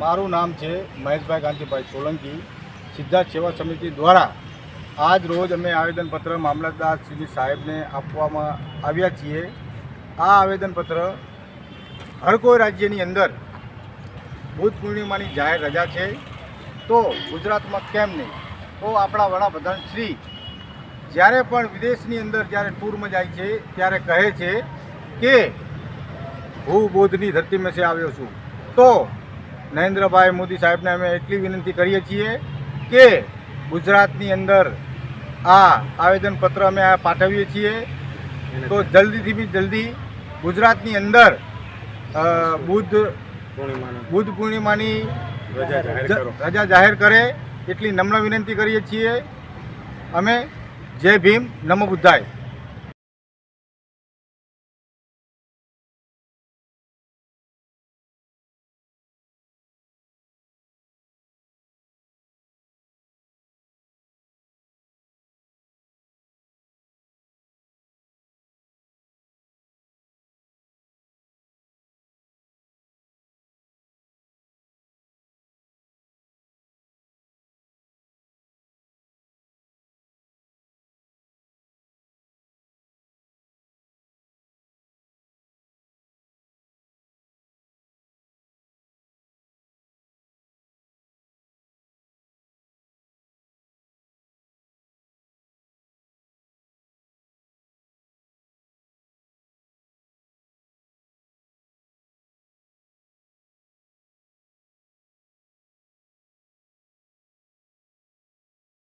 મારું નામ છે મહેશભાઈ કાંતિભાઈ સોલંકી. સિદ્ધાર્થ સેવા સમિતિ દ્વારા આજ રોજ અમે આવેદનપત્ર મામલતદાર શ્રી સાહેબને આપવામાં આવ્યા છીએ. આ આવેદનપત્ર હર કોઈ રાજ્યની અંદર બુદ્ધ પૂર્ણિમાની જાહેર રજા છે. તો ગુજરાતમાં કેમ નહીં? તો આપણા વડાપ્રધાન શ્રી જ્યારે પણ વિદેશની અંદર જ્યારે ટૂરમાં જાય છે, ત્યારે કહે છે કે હું બોધની ધરતીમાં મેસે આવ્યો છું. તો નરેન્દ્રભાઈ મોદી સાહેબને અમે એટલી વિનંતી કરીએ છીએ કે ગુજરાતની અંદર આ આવેદનપત્ર અમે આ પાઠવીએ છીએ. તો જલ્દીથી બી જલ્દી ગુજરાતની અંદર બુદ્ધ બુદ્ધ પૂર્ણિમાની રજા જાહેર કરે એટલી નમ્ર વિનંતી કરીએ છીએ. અમે જય ભીમ નમો બુદ્ધાય.